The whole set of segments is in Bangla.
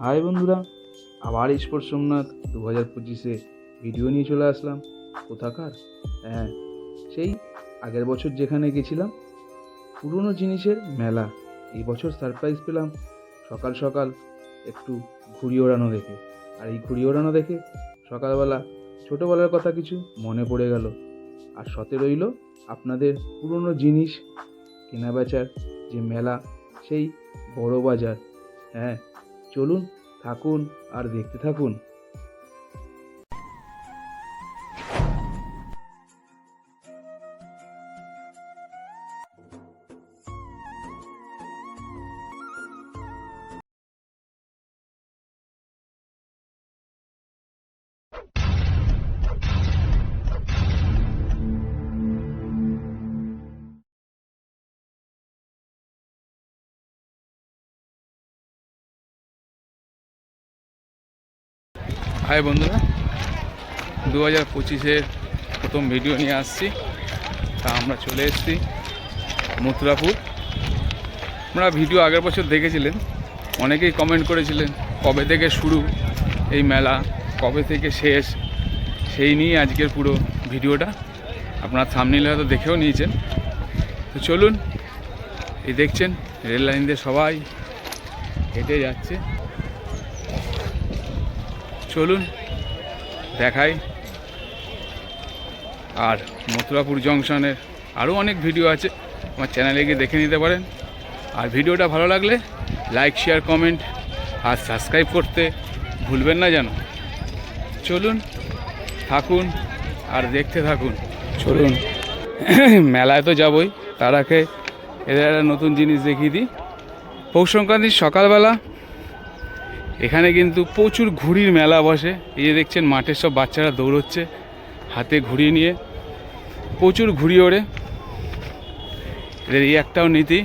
হাই বন্ধুরা, আবার স্পোর্টস সোমনাথ দু হাজার পঁচিশে ভিডিও নিয়ে চলে আসলাম। কোথাকার? হ্যাঁ সেই আগের বছর যেখানে গেছিলাম, পুরনো জিনিসের মেলা। এই বছর সারপ্রাইজ পেলাম সকাল সকাল একটু ঘুড়ি ওড়ানো দেখে। আর এই ঘুড়ি ওড়ানো দেখে সকালবেলা ছোটোবেলার কথা কিছু মনে পড়ে গেল। আর সতে রইল আপনাদের পুরনো জিনিস কেনা বেচার যে মেলা, সেই বড় বাজার। হ্যাঁ চলুন থাকুন আর দেখতে থাকুন। হাই বন্ধুরা দু হাজার পঁচিশের প্রথম ভিডিও নিয়ে আসছি। তা আমরা চলে এসেছি মথুরাপুর। আপনারা ভিডিও আগের বছর দেখেছিলেন, অনেকেই কমেন্ট করেছিলেন, কবে থেকে শুরু এই মেলা, কবে থেকে শেষ, সেই নিয়ে আজকের পুরো ভিডিওটা। আপনার থামনিলে হয়তো দেখেও নিয়েছেন। তো চলুন, এই দেখছেন, রেল লাইন দিয়ে সবাই হেঁটে যাচ্ছে। চলুন দেখাই। আর মথুরাপুর জংশনের আরও অনেক ভিডিও আছে, আমার চ্যানেলে গিয়ে দেখে নিতে পারেন। আর ভিডিওটা ভালো লাগলে লাইক শেয়ার কমেন্ট আর সাবস্ক্রাইব করতে ভুলবেন না যেন। চলুন থাকুন আর দেখতে থাকুন। চলুন, মেলায় তো যাবই, তার আগে এদের একটা নতুন জিনিস দেখিয়ে দিই। পৌষ সংক্রান্তির সকালবেলা এখানে কিন্তু প্রচুর ঘুড়ির মেলা বসে। এই যে দেখছেন মাঠের সব বাচ্চারা দৌড়চ্ছে হাতে ঘুড়ি নিয়ে। প্রচুর ঘুড়ি ওড়ে। এদের এই একটাও নীতি।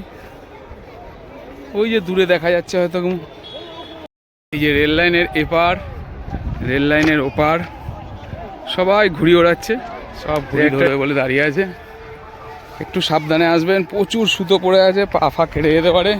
ওই যে দূরে দেখা যাচ্ছে হয়তো এই যে রেল লাইনের এপার রেল লাইনের ওপার সবাই ঘুড়ি ওড়াচ্ছে। সব ঘুড়ি ধরে বলে দাঁড়িয়ে আছে। একটু সাবধানে আসবেন প্রচুর সুতো পড়ে আছে পা ফা কেটে যেতে পারে।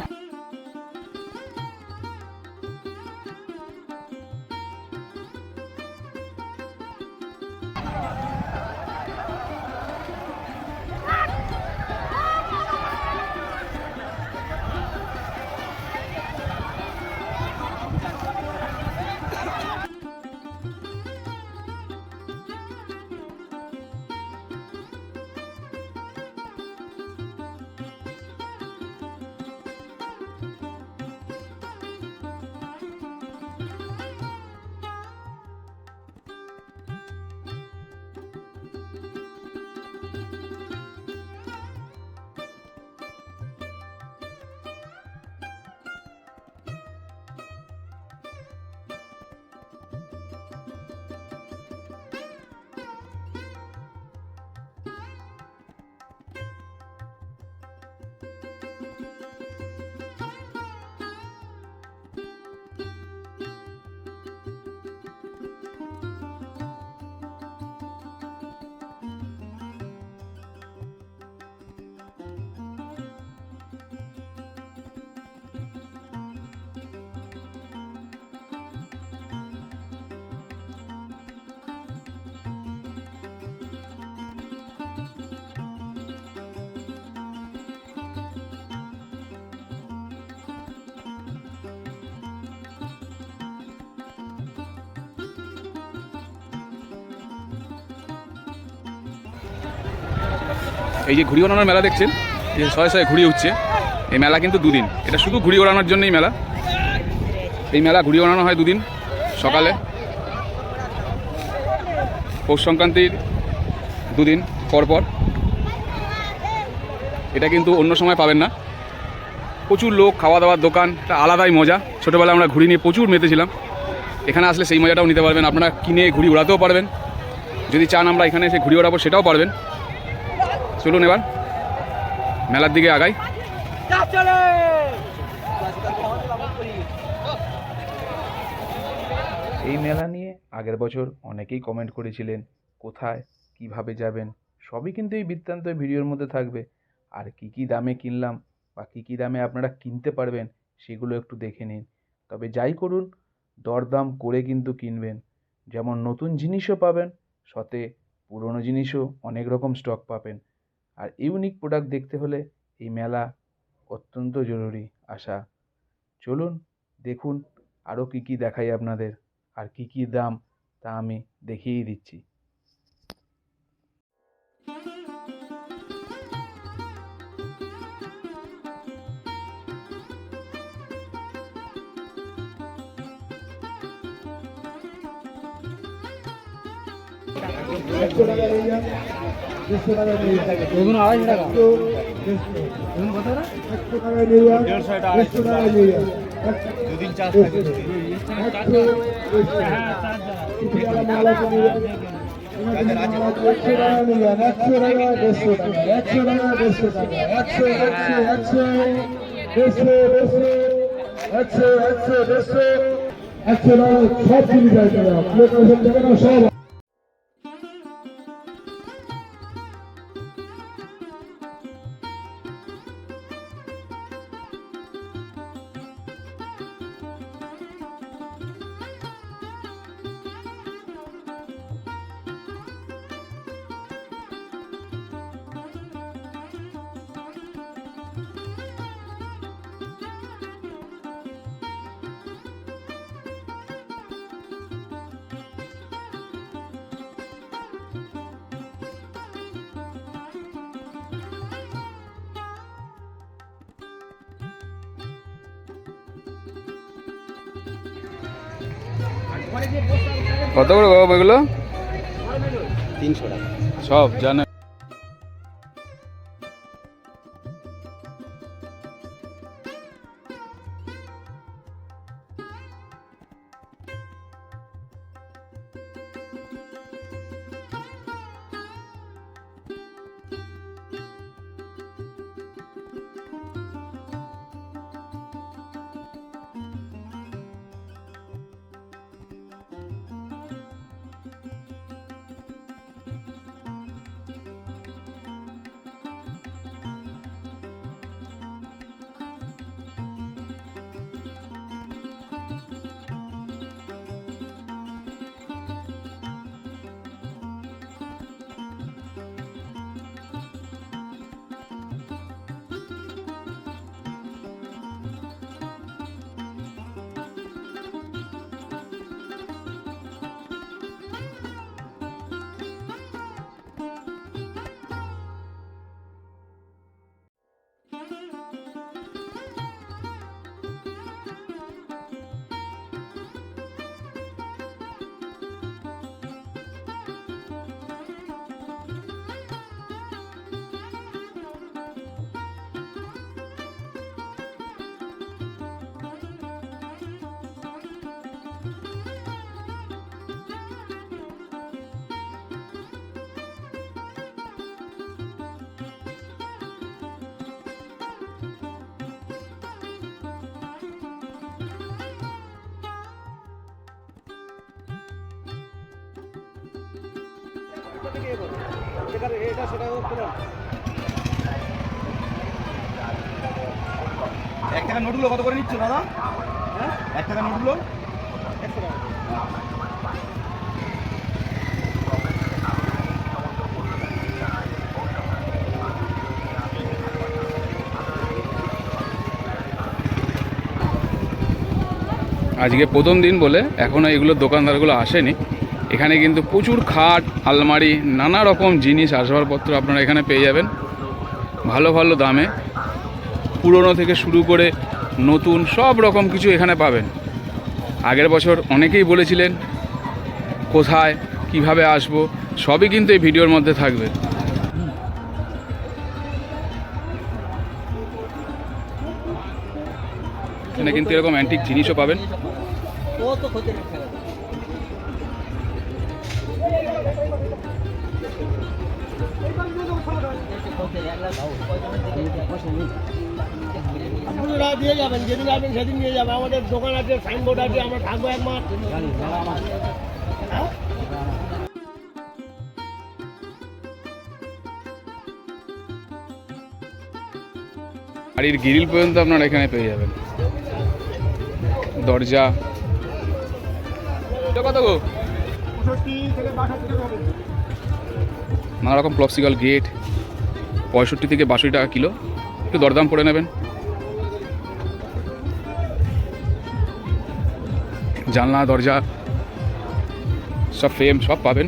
এই যে ঘুড়ি ওড়ানোর মেলা দেখছেন? এই যে শয়ে শয়ে ঘুড়ি উঠছে। এই মেলা কিন্তু দুদিন। এটা শুধু ঘুড়ি ওড়ানোর জন্যই মেলা। এই মেলা ঘুড়ি ওড়ানো হয় দুদিন, সকালে। পৌষ সংক্রান্তির দুদিন পর পর এটা কিন্তু অন্য সময় পাবেন না। প্রচুর লোক খাওয়া দাওয়ার দোকান একটা আলাদাই মজা। ছোটোবেলায় আমরা ঘুড়ি নিয়ে প্রচুর মেতেছিলাম। এখানে আসলে সেই মজাটাও নিতে পারবেন। আপনারা কিনে ঘুড়ি ওড়াতেও পারবেন। যদি চান আমরা এখানে এসে ঘুড়ি ওড়াবো, সেটাও পারবেন। চলুন এবার। মেলার দিকে আগাই। এই মেলা নিয়ে আগের বছর অনেকেই কমেন্ট করেছিলেন, কোথায়, কীভাবে যাবেন, সবই কিন্তু এই বৃত্তান্ত ভিডিওর মধ্যে থাকবে। আর কি কি দামে কিনলাম বা কি কি দামে আপনারা কিনতে পারবেন, সেগুলো একটু দেখে নিন। তবে যাই করুন, দরদাম করে কিন্তু কিনবেন। যেমন নতুন জিনিসও পাবেন সাথে পুরনো জিনিসও অনেক রকম স্টক পাবেন। আর ইউনিক প্রোডাক্ট দেখতে হলে এই মেলা অত্যন্ত জরুরি আসা চলুন দেখুন আরও কী কী দেখাই আপনাদের, আর কী কী দাম তা আমি দেখিয়েই দিচ্ছি। আড়াইশো টাকা টাকা সব কত করে বাবা এগুলো তিনশো টাকা। সব জানে। এক টাকা নোটগুলো কত করে নিচ্ছ দাদা? হ্যাঁ? এক টাকা নোটগুলো? আজকে প্রথম দিন বলে এখনও এগুলো দোকানদারগুলো আসেনি। এখানে কিন্তু প্রচুর খাট, আলমারি, নানা রকম জিনিস, আসবাবপত্র আপনারা এখানে পেয়ে যাবেন। ভালো ভালো দামে। পুরনো থেকে শুরু করে নতুন সব রকম কিছু এখানে পাবেন। আগের বছর অনেকেই বলেছিলেন, কোথায়, কীভাবে আসব, সবই কিন্তু এই ভিডিওর মধ্যে থাকবে। এখানে কিন্তু এরকম অ্যান্টিক জিনিসও পাবেন। আপনারা দিয়ে যাবেন, যেদিন আসবেন সেদিন নিয়ে যাবেন। আমাদের দোকান আছে সাইনবোর্ড আছে, আমরা থাকব এক মাস বাড়ির গ্রিল পর্যন্ত আপনারা এখানে পেয়ে যাবেন। দরজা। কত গো? নানা রকম প্লপসিকাল গেট পঁয়ষট্টি থেকে বাষট্টি টাকা কিলো। একটু দরদাম করে নেবেন। জানলা, দরজা, সব ফ্রেম সব পাবেন।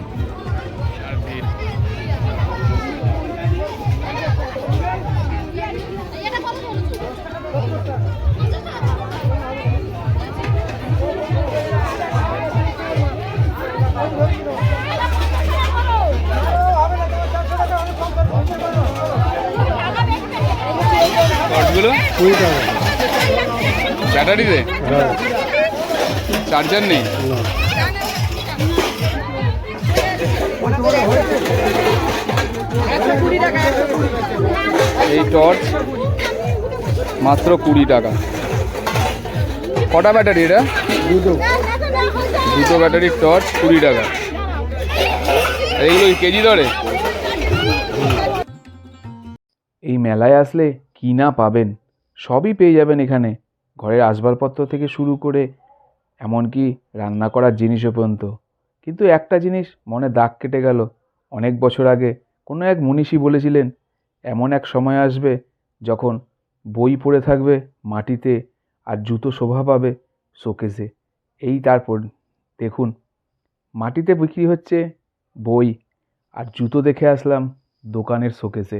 কুড়ি টাকা। ব্যাটারিতে চার্জার নেই? এই টর্চ মাত্র কুড়ি টাকা। কটা ব্যাটারি এটা? দুটো। দুটো ব্যাটারির টর্চ কুড়ি টাকা। এইগুলো কেজি দরে? এই মেলায় আসলে কি না পাবেন? সবই পেয়ে যাবেন এখানে। ঘরের আসবাবপত্র থেকে শুরু করে এমনকি রান্না করার জিনিসও পর্যন্ত। কিন্তু একটা জিনিস মনে দাগ কেটে গেল। অনেক বছর আগে কোনো এক মনীষী বলেছিলেন, এমন এক সময় আসবে যখন বই পড়ে থাকবে মাটিতে আর জুতো শোভা পাবে শোকেসে। এই তারপর দেখুন, মাটিতে বিক্রি হচ্ছে বই আর জুতো দেখে আসলাম দোকানের শোকেসে।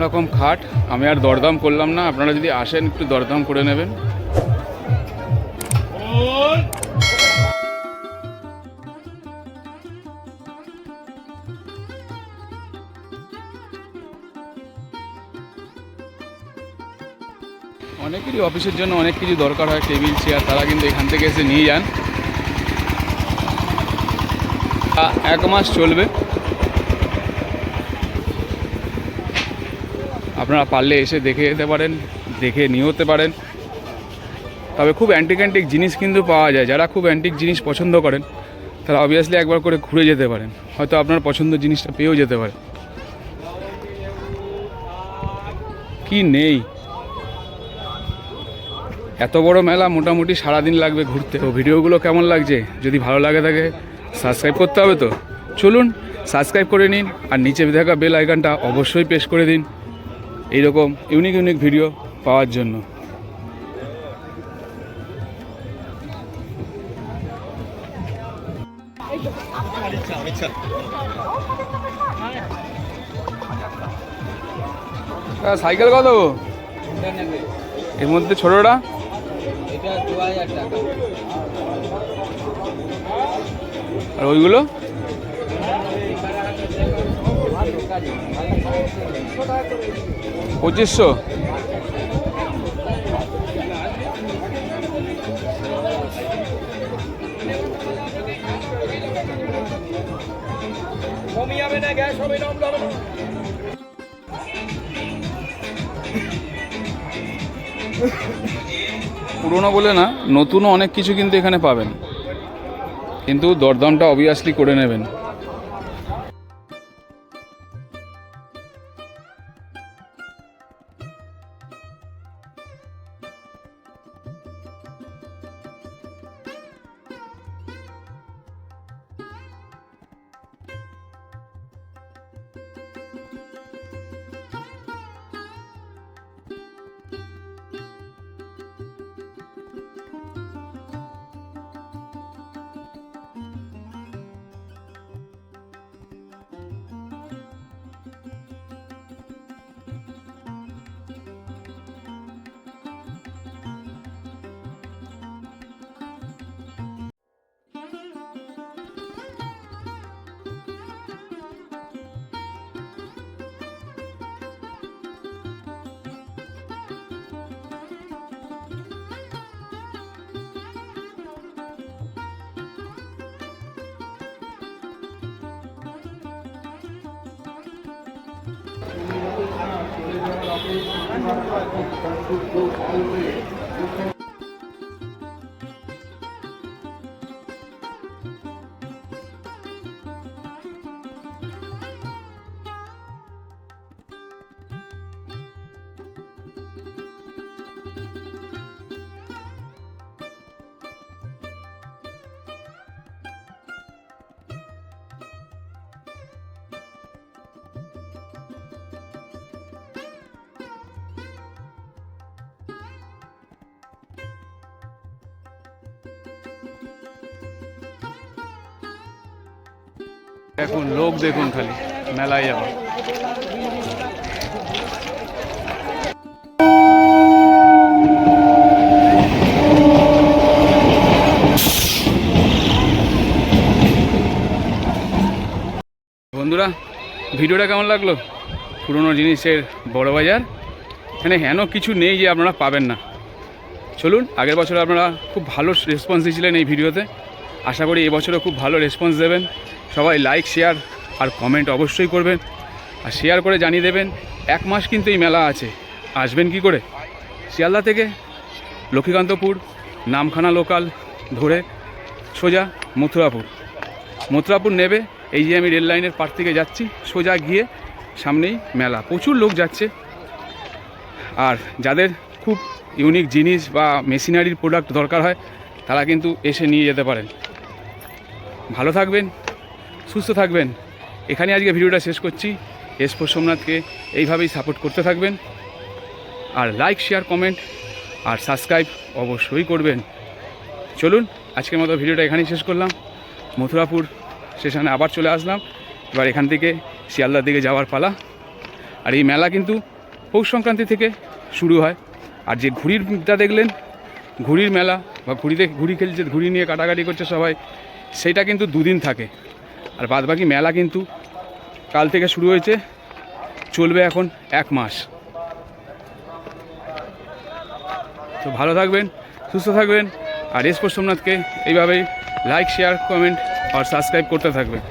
এরকম খাট, আমি আর দরদাম করলাম না। আপনারা যদি আসেন, একটু দরদাম করে নেবেন। অনেকেরই অফিসের জন্য অনেক কিছু দরকার হয়, টেবিল, চেয়ার, তারা কিন্তু এখান থেকে এসে নিয়ে যান। এক মাস চলবে। আপনারা পারলে এসে দেখে যেতে পারেন, দেখে নিয়ে হতে পারেন। তবে খুব অ্যান্টিক অ্যান্টিক জিনিস কিন্তু পাওয়া যায়। যারা খুব অ্যান্টিক জিনিস পছন্দ করেন, তারা অবভিয়াসলি একবার করে ঘুরে যেতে পারেন। হয়তো আপনার পছন্দ জিনিসটা পেয়েও যেতে পারে। কি নেই? এত বড় মেলা মোটামুটি সারাদিন লাগবে ঘুরতে। ও ভিডিওগুলো কেমন লাগছে? যদি ভালো লাগে থাকে সাবস্ক্রাইব করতে হবে তো? চলুন সাবস্ক্রাইব করে নিন, আর নিচে থাকা বেল আইকনটা অবশ্যই প্রেস করে দিন। এইরকম ইউনিক ইউনিক ভিডিও পাওয়ার জন্য। সাইকেল কত? এর মধ্যে ছোটটা? আর ওইগুলো? পঁচিশশো? পুরনো বলে না, নতুনও অনেক কিছু কিন্তু এখানে পাবেন। কিন্তু দরদামটা অবভিয়াসলি করে নেবেন। Thank you. দেখুন, লোক দেখুন খালি, মেলায় যাব বন্ধুরা, ভিডিওটা কেমন লাগল? পুরনো জিনিসের বড় বাজার এখানে হেন কিছু নেই যে আপনারা পাবেন না। চলুন, আগের বছর আপনারা খুব ভালো রেসপন্স দিয়েছিলেন এই ভিডিওতে। আশা করি এবছরও খুব ভালো রেসপন্স দেবেন। সবাই লাইক শেয়ার আর কমেন্ট অবশ্যই করবেন। আর শেয়ার করে জানিয়ে দেবেন, এক মাস কিন্তু এই মেলা আছে। আসবেন কি করে? শিয়ালদা থেকে লক্ষ্মীকান্তপুর, নামখানা লোকাল ধরে সোজা মথুরাপুর। মথুরাপুর নেবে, এই যে আমি রেল লাইনের পার থেকে যাচ্ছি, সোজা গিয়ে সামনেই মেলা। প্রচুর লোক যাচ্ছে। আর যাদের খুব ইউনিক জিনিস বা মেশিনারির প্রোডাক্ট দরকার হয়, তারা কিন্তু এসে নিয়ে যেতে পারেন। ভালো থাকবেন, সুস্থ থাকবেন। এখানে আজকে ভিডিওটা শেষ করছি। এসপোর সোমনাথকে এইভাবেই সাপোর্ট করতে থাকবেন। আর লাইক শেয়ার কমেন্ট আর সাবস্ক্রাইব অবশ্যই করবেন। চলুন, আজকের মতো ভিডিওটা এখানেই শেষ করলাম। মথুরাপুর স্টেশনে আবার চলে আসলাম। এবার এখান থেকে শিয়ালদার দিকে যাওয়ার পালা। আর এই মেলা কিন্তু পৌষ সংক্রান্তি থেকে শুরু হয়। আর যে ঘুড়িরটা দেখলেন? ঘুড়ির মেলা বা ঘুড়িতে ঘুড়ি খেলছে, ঘুড়ি নিয়ে কাটাকাটি করছে সবাই, সেটা কিন্তু দুদিন থাকে। আর বাদবাকি মেলা কিন্তু কাল থেকে শুরু হয়েছে, চলবে এখন এক মাস। তো ভালো থাকবেন, সুস্থ থাকবেন, আর এসপোর্ট সোমনাথকে এইভাবেই লাইক শেয়ার কমেন্ট আর সাবস্ক্রাইব করতে থাকবেন।